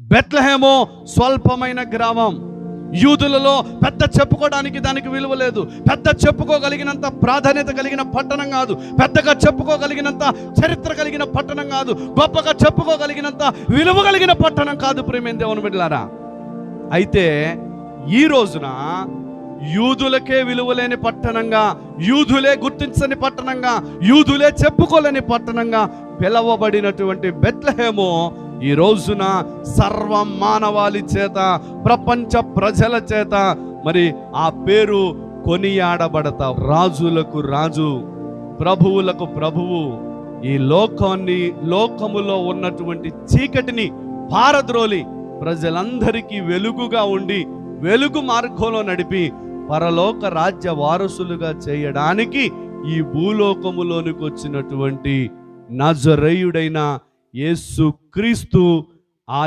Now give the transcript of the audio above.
బెత్లహేమో స్వల్పమైన గ్రామం. యూదులలో పెద్ద చెప్పుకోవడానికి దానికి విలువ లేదు. పెద్ద చెప్పుకోగలిగినంత ప్రాధాన్యత కలిగిన పట్టణం కాదు. పెద్దగా చెప్పుకోగలిగినంత చరిత్ర కలిగిన పట్టణం కాదు. గొప్పగా చెప్పుకోగలిగినంత విలువ కలిగిన పట్టణం కాదు ప్రేమేం దేవుని బిడ్డలారా? అయితే ఈ రోజున యూదులకే విలువలేని పట్టణంగా యూదులే గుర్తించని పట్టణంగా యూదులే చెప్పుకోలేని పట్టణంగా పిలవబడినటువంటి బెత్లహేమో ఈ రోజున సర్వ మానవాళి చేత ప్రపంచ ప్రజల చేత మరి ఆ పేరు కొనియాడబడతా రాజులకు రాజు ప్రభువులకు ప్రభువు ఈ లోకాన్ని లోకములో ఉన్నటువంటి చీకటిని పారద్రోలి ప్రజలందరికీ వెలుగుగా ఉండి వెలుగు మార్గంలో నడిపి పరలోక రాజ్య వారసులుగా చేయడానికి ఈ భూలోకములోనికి వచ్చినటువంటి నజరేయుడైన యేసు క్రీస్తు ఆ